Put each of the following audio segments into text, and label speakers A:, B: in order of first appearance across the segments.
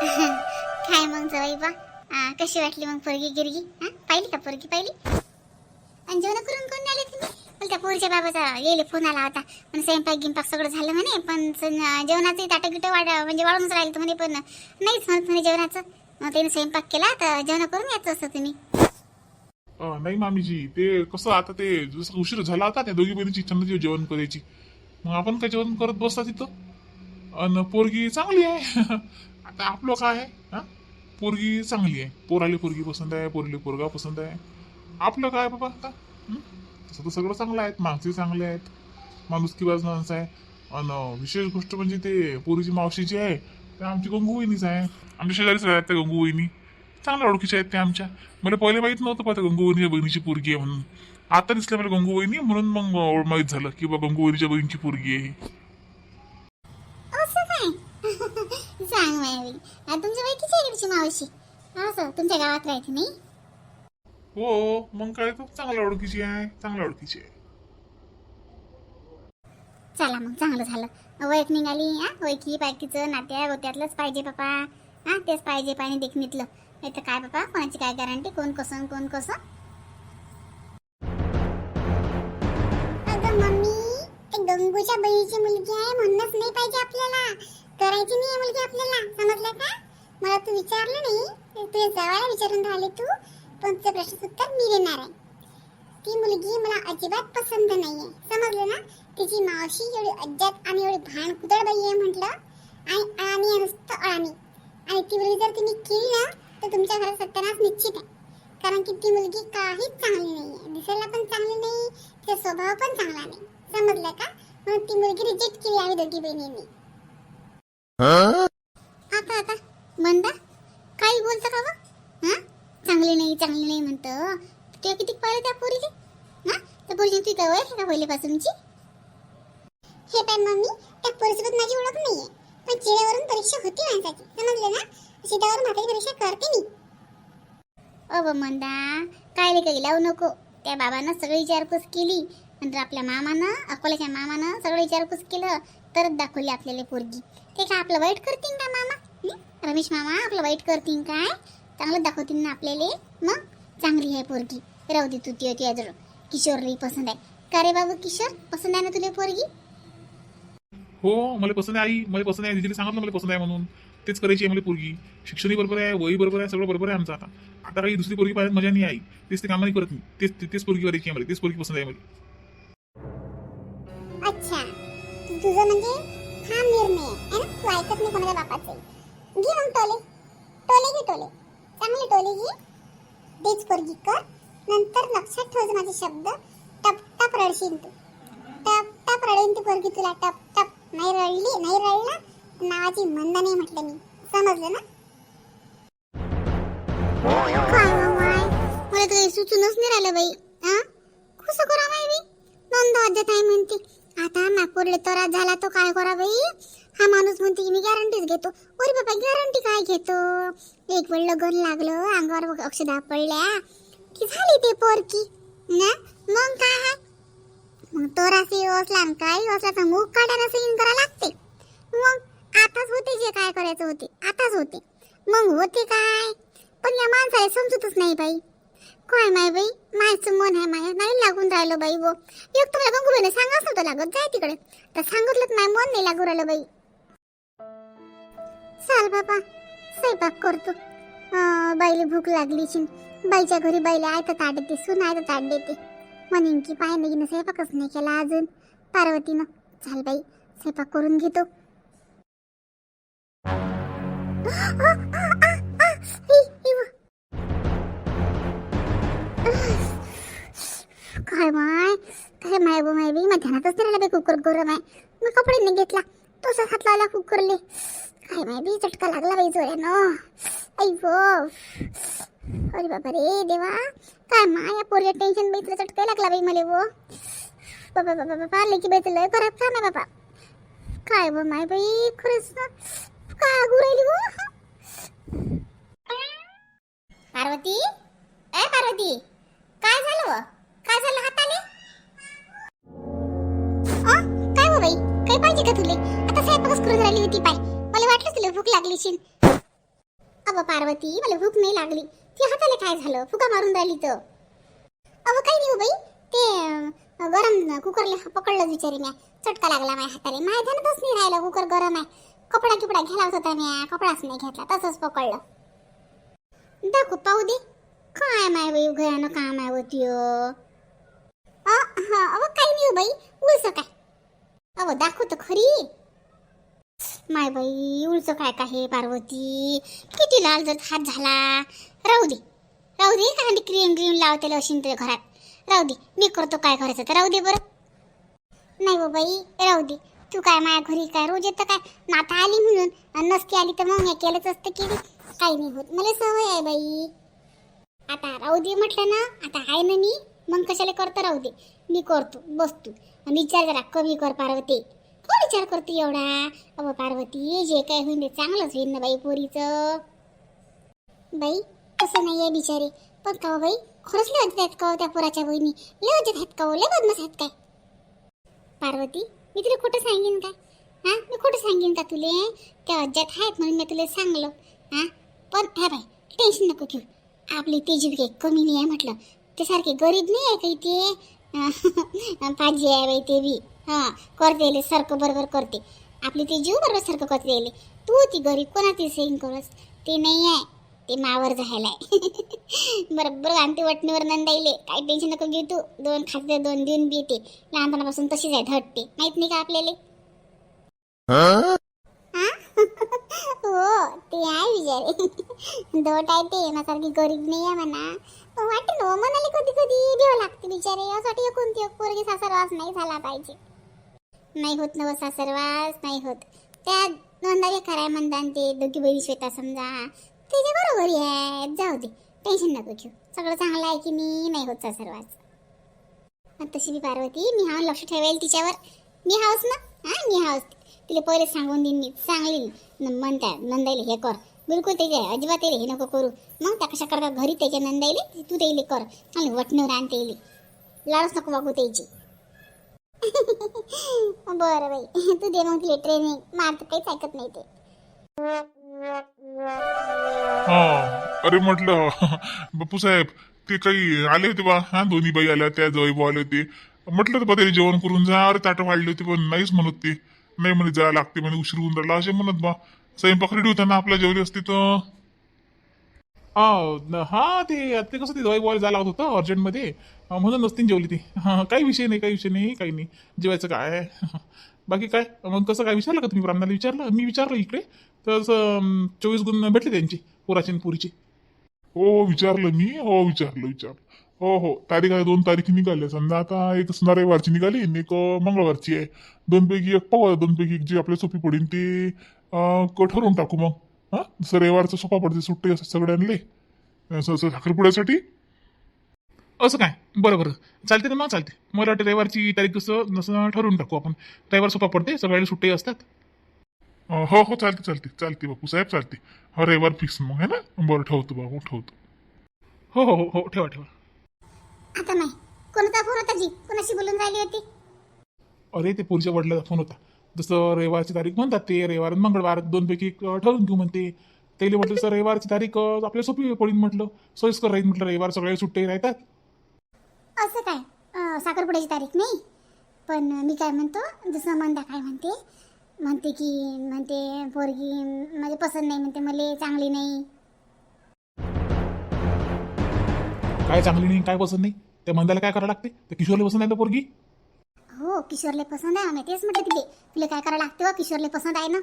A: काय मग जवाई बा. आ, कशी वाटली मग पोरगी गिरगी? हा पाहिली का पोरगी पाहिली? आणि जेवण करून कोण आले तुम्ही? मला त्या पोरीच्या बाबाचा येईल फोन आला होता. पण स्वयंपाक गिंपाक सगळं झालं म्हणे पण जेवणाचं जेवणाचे ताटं गिटं वाढ म्हणजे वाढूनच राहिलं तर म्हणे पण नाहीच म्हणत म्हणे जेवणाचं. मग त्याने स्वयंपाक केला तर जेवण करून यायचं असतं तुम्ही.
B: नाही मामीजी ते कसं आता ते जसं उशीर झाला होता त्या दोघी बहिणीची इच्छा नव्हती हो जेवण करायची. मग आपण काय जेवण करत बसता तिथं? अन पोरगी चांगली आहे. आता आपलं काय आहे हा? पोरगी चांगली आहे. पोराली पोरगी पसंत आहे पोरली पोरगा पसंत आहे. आपलं काय बाबा आता तसं तर सगळं चांगलं आहेत माणसे चांगले आहेत. माणूस बाज माणसं आहे. आणि विशेष गोष्ट म्हणजे ते पोरीची मावशी जी आहे ते आमची गंगूवहिनीच आहे. आमच्या शेजारीच राहतात त्या गंगूवहिनी चांगल्या ओळखीच्या आहेत त्या आमच्या. मला पहिले माहीत नव्हतं पाहता गंगूवहिनीच्या बहिणीची पोरगी आहे म्हणून. आता दिसलं मला गंगूवहिनी म्हणून मग माहीत झालं की बा गंगूवहिनीच्या बहिणीची पोरगी आहे
A: सांग मायावी. तुमच्या बायकीची आहे मावशी? असं तुमच्या गावात राहते नाही?
B: हो मग काय तो चांगल्या ओळखीची आहे चांगल्या ओळखीची आहे.
A: चला मग चांगलं झालं. वैक निघाली हा? वैकी पायकीचं नात्या गोत्यातलंच पाहिजे बापा. हा तेच पाहिजे पाणी देखणीतलं. नाही तर काय बापा कोणाची काय गॅरंटी कोण कसं कोण कसं? अगं मम्मी ते गंगूच्या बहिणीची मुलगी आहे म्हणूनच नाही पाहिजे आपल्याला. करायची नाही मुलगी आपल्याला. समजलं का? मला तू विचारलं नाही तुझ्या जवळ विचारून राहिले तू. पण तुझ्या प्रश्नाचं उत्तर मी देणार आहे. ती मुलगी मला अजिबात पसंत नाहीये. समजलं ना? तिची मावशी एवढी अज्जात आणि एवढी भान कुदळ बाई आहे म्हटलं. आणि अळाणी नुसतं अळाणी. आणि ती मुलगी जर तुम्ही केली ना तर तुमच्या घरात सत्यानाश निश्चित आहे. कारण की ती मुलगी काहीच चांगली नाही आहे दिसायला पण चांगली नाही तिचा स्वभाव पण चांगला नाही. समजलं का? म्हणून ती मुलगी रिजेक्ट केली आम्ही दोघी बहिणींनी. आता आता? मंदा काही बोलता का व? हा? चांगली नाही चांगली नाही म्हणतं. तेव्हा किती पाहिलं त्या पोरीले? हा? त्या पोरीची तुझी काय आहे का पहिल्यापासूनची? हे पण मम्मी त्या पोरीसोबत माझी ओळख नाहीये. पण चिड्यावरून परीक्षा होती माणसाची समजलं ना चिड्यावरून म्हातारी परीक्षा करते मी. अव मंदा काय काही लावू नको. त्या बाबानं सगळी विचारपूस केली. नंतर आपल्या मामानं अकोल्याच्या मामानं सगळं विचारपूस केलं. तरच दाखवली आपल्याला पोरगी. ते काय आपलं वाईट करतील का मामा? रमेश मामा आपलं वाईट करतील काय? चांगलं दाखवतील ना आपल्याला. मग चांगली आहे पोरगी. राहू दे तू ती होती अजून किशोरली पसंत आहे. का रे बाबू किशोर? पसंत आहे ना तुला पोरगी?
B: हो मला पसंत आहे आई. मला पसंत आहे. दिदीला सांगितलं मला पसंत आहे म्हणून. तेच करायची आहे मला पोरगी. शिक्षणही बरोबर आहे वही बरोबर आहे सगळं बरोबर आहे आमचं आता. आता काही दुसरी पोरगी पाहिजे मजा नाही आई. तेच ते कामं नाही करत मी तेच तेच पोरगी करायची आहे मला. तेच पोरगी पसंत आहे मला.
A: अच्छा. तुझं म्हणजे हा निर्णय तू ऐकत नाही कोणाच्या बापाचे घे मग टोले. टोले घे टोले. चांगले टोले घे. तेच पोरगी कर. नंतर लक्षात ठेव माझे शब्द. टप टप रडशील तू. टप टप रडेन ती पोरगी तुला. टप टप. नाही रडली नाही रडला. नावाची मंद नाही म्हटलं मी. समजलं ना? काय हो माय? मला तर काही सुचूनच नाही राहिलं बाई. हा कसं करा बाई? मी नंद अध्यात आहे म्हणते. आता नागपूरला त्रास झाला तो काय करा बाई? हा माणूस म्हणते की मी गॅरंटीच घेतो. अरे बाबा गॅरंटी काय घेतो? एक वेळ लगन लागलं अंगावर औषधा पडल्या. की झाली ते पोरकी? ना मग काय आहे मग तोरासी असला आणि काही असला तर मूग काढायला सैन करा लागते. मग आताच होते जे काय करायचं होते आताच होते. मग होते काय? पण या माणसाला समजतच नाही बाई. काय माय बाई? मायचं मन आहे माय नाही लागून राहिलं बाई वो. एक तर गंगू बाईने सांगाच नव्हतं लागत जाय तिकडे. तर सांगितलं माय मन नाही लागू राहिलं बाई. चाल बाबा स्वयंपाक करतो. बाईला भूक लागली शिन बाईच्या घरी बाईला आहे ताट देते सून आहे ताट देते. म्हणेन की पाय नाही स्वयंपाकच नाही केला अजून. पार्वतीनं चाल बाई स्वयंपाक करून घेतो. काय माय? काय माय बो माय बी मध्यानातच नाही राहिला बाई कुकर गरम आहे. मग कपडे नाही घेतला. तोच हात लावला कुकरले. काय माय बी चटका लागला बाई जोड्यानं आई गो. अरे बाबा रे देवा. काय माय या टेन्शन बाई तुला चटका लागला बाई मला वो बाबा बाबा बाबा लेकी बाई तुला खराब काम आहे बाबा. काय बो माय बाई खरंच ना. काय राहिली वो पार्वती? ए पार्वती. काय झालं व? काय झालं हाताले? आ? काय हो बाई? काय पाहिजे का तुले? आता स्वयंपाकच करून राहिली होती पाय. वाटलं तुला भूक लागली शिन पार्वती मला भूक नाही लागली. ती हाताला काय झालं? फुका मारून राहिली तर. अहो काही नाही हो बाई. ते गरम कुकरला पकडलं बिचारी म्या. चटका लागला माझ्या हाताला. माझ्या ध्यानातच नाही राहिलं कुकर गरम आहे. कपडा किपडा घ्यायला होता म्या. कपडाच नाही घेतला. तसंच पकडलं. दाखव पाहू दे. काय माय बाई घरानं काम आहे होती हा अहो काही नाही हो बाई. उलस काय? अहो दाखव तर खरी. माय बाई उलच काय काय हे पार्वती? किती लाल जर हात झाला. राहू दे. राहू दे कारण क्रीम ग्रीम लावते असेल तुझ्या घरात. राहू दे मी करतो काय करायचं तर राहू दे बरं. नाही हो बाई राहू दे. तू काय माझ्या घरी काय रोज येतं काय? नाता आली म्हणून नसती आली तर मग हे केलंच असतं की काही नाही होत. मला सवय आहे बाई. आता राहू दे म्हटलं ना आता आहे ना मी मग कशाला करतो राहू दे. मी करतो बसतो. आणि विचार जरा कमी कर पार्वती. विचार करते एवढा? अहो पार्वती जे काय होईल ते चांगलंच होईल ना बाई पोरीचं. बाई तसं नाही आहे बिचारे. पण का हो बाई? खरंच लय वाजत आहेत का हो त्या पोराच्या बहिणी? लय वाजत आहेत का हो? लय बदमाश आहेत काय? पार्वती मी तुला खोटं सांगेन का? हा? मी खोटं सांगेन का तुले? त्या अज्जात आहेत म्हणून मी तुला सांगलो. हा? पण हा बाई टेन्शन नको घेऊ. आपली तेजी काही कमी नाही आहे म्हटलं. ते सारखे गरीब नाही आहे काही ते पाजी आहे बाई ते बी. हां करते येले सारखं बरोबर करते. आपली ते जीव बरोबर सारखं करते येले तू ती गरीब कोणाची सेन करस ते नाही आहे. ते मावर झायला आहे बरोबर आणते वटणीवर नंदाईले काही टेन्शन नको घेऊ तू. दोन खाते दोन देऊन बी येते. लहानपणापासून तशीच आहे धडते माहीत नाही का आपल्याला? हा? ते आहे बिचारे. दोट आहे ते. माझ्यासारखी गरीब नाही आहे म्हणा. वाटतं ना हो, मनाला कधी कधी देव लागते बिचारे. यासाठी कोणती पोरगी सासरवास नाही झाला पाहिजे. नाही होत नव सासरवास नाही होत. त्या नोंदावे कराय म्हणतात ते दोघी बहिणी श्वेता समजा. त्याच्या बरोबर आहे जाऊ दे टेन्शन नको घेऊ. सगळं चांगलं आहे की मी नाही होत सासरवास तशी मी पार्वती मी हा लक्ष ठेवेल तिच्यावर. मी हाऊस ना? हा मी हाऊस. तिला पहिले सांगून देईन मी. चांगली. न- म्हणता नंदाईले हे कर. बिलकुल त्याच्या अजिबात त्याला हे नको करू. मग त्या कशा करता घरी त्याच्या नंदाईले तू त्याला कर. चांगली वटणीवर आण त्याला. लाडच नको वागू त्याची. बरं बाई. तू दे मग तिला ट्रेनिंग मारत काहीच ऐकत नाही ते.
B: हा अरे म्हटलं बापू साहेब ते काही आले होते बा हा दोन्ही बाई आल्या त्या जवळ आले होते. म्हटलं तर बा तरी जेवण करून जा अरे ताटं वाढले होते पण नाहीच म्हणत ते. नाही म्हणे जा लागते म्हणे उशीर होऊन राहिला असे म्हणत बा. स्वयंपाक रेडी होता ना आपल्या जेवली असते तर. हा हा ते ते कसं ते दवाई बॉल झाला होतं अर्जंटमध्ये. म्हणून नसतीन जेवली ती. हां काही विषय नाही काही विषय नाही काही नाही. जेवायचं काय? बाकी काय? मग कसं काय विचारलं का तुम्ही? ब्राह्मणाला विचारलं? मी विचारलं इकडे. तर चोवीस गुण भेटले त्यांची पुराचीन आणि पुरीची. हो, हो विचारलं मी. हो विचारलं विचारलं. हो हो तारीख आहे दोन तारीख निघाल्या समजा आता एक समजा रविवारची निघाली एक मंगळवारची आहे. दोन पैकी एक पाहू दोन पैकी एक जी आपल्या सोपी पडेल ती क- ठरवून टाकू मग. हा जसं रविवारचं सोपा पडते सुट्टी असं सगळ्यांले असं असं साखरपुड्यासाठी असं काय? बरं बरं. चालते ना मग चालते. मला वाटतं रविवारची तारीख कसं नसं ठरवून टाकू आपण. रविवार सोपा पडते सगळ्याला सुट्टी असतात. हो हो चालते चालते चालते बापू साहेब चालते. हा रविवार फिक्स मग आहे ना? बरं ठेवतो बाबू ठेवतो. हो हो हो हो ठेवा ठेवा.
A: आता नाही. कोणता फोन होता जी? कोणाशी बोलून राहिली होती?
B: अरे ते पुढच्या वडिलाचा फोन होता. जसं रविवारची तारीख म्हणतात ते रविवार आणि मंगळवार दोनपैकी एक ठरवून घेऊ म्हणते. त्याला म्हटलं सर रविवारची तारीख आपल्या सोपी पडीन म्हटलं. सोयीस्कर राहील म्हटलं रविवार सगळे सुट्टे राहतात.
A: असं काय? अं, साखरपुड्याची तारीख नाही? पण मी काय म्हणतो जसं मंदा काय म्हणते म्हणते की म्हणते पोरगी म्हणजे पसंत नाही म्हणते मला चांगली नाही.
B: काय चांगली नाही काय पसंत नाही? त्या मंदाला काय करावं लागते? त्या किशोरला पसंत आहे ना पोरगी?
A: हो किशोरले पसंत आहे. मी तेच म्हटलं तिथे तुला काय करायला लागते? हो किशोरले पसंत आहे ना?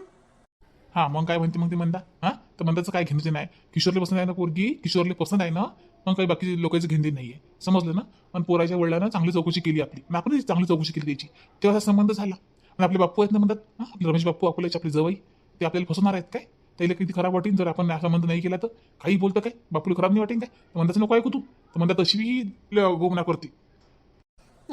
B: हा मग काय म्हणते मग ते म्हणता हा? तर मंदाचं काय घेणं नाही. किशोरला पसंत आहे ना पोरगी? किशोरला पसंत आहे ना? मग काही बाकी लोकांचं घेणे नाहीये. समजलं ना? पण पोराच्या वडिलांना चांगली चौकशी केली आपली. मग आपण चांगली चौकशी केली त्याची. तेव्हा असा संबंध झाला. आणि आपले बाप्पू आहेत ना म्हणतात हा? आपले रमेश बाप्पू अकोल्याचे आपले जवळ ते आपल्याला फसवणार आहेत काय? त्याला किती खराब वाटेल जर आपण संबंध नाही केला तर? काही बोलतं काय? बापूला खराब नाही वाटेन काय? तर म्हणताच नको ऐकू तू. तर म्हणतात तशी गोमना करते.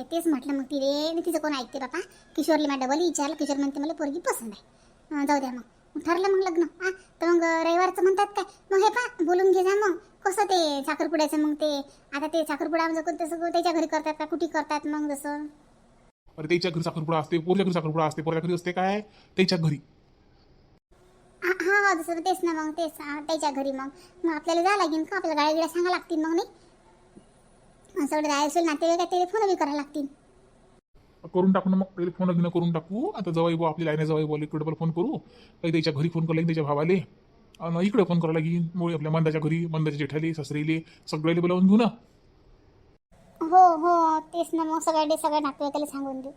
A: मी तेच म्हटलं मग तिथे मी तिचं कोण ऐकते बापा? किशोरले मला डबल विचारलं किशोर म्हणते मला पोरगी पसंत आहे. जाऊ द्या मग. ठरलं मग लग्न. हा तर मग रविवारचं म्हणतात काय? मग हे पा बोलून घे जा मग. कसं ते साखरपुड्याचं मग ते? आता ते साखरपुडा म्हणजे सगळं त्याच्या घरी करतात का? कुठे करतात मग जसं?
B: अरे त्याच्या घरी साखरपुडा असते पोरच्या घरी साखरपुडा असते पोरच्या घरी असते काय? त्याच्या घरी.
A: हा हा हा दुसरं तेच ना मग तेच. हा, त्याच्या घरी मग. मग आपल्याला जावं लागेल का? आपल्याला गाड्या गिड्या सांगा लागतील मग नाही? राहायला असेल नातेवाईक ते फोन बी करायला लागतील.
B: करून टाकू ना मग पहिले फोन घेणं करून टाकू. आता जवाई भाऊ आपली लाईन जवाई भाऊ इकडे फोन करू. काही त्याच्या घरी फोन करायला त्याच्या भावाले. आणि इकडे फोन करायला लागेल मुळे आपल्या मंदाच्या घरी मंदाच्या जेठाले सासरेले सगळ्याले बोलावून घेऊ ना.
A: हो हो तेच ना मग सगळ्या सगळ्या नातेवाईकाला सांगून देऊ.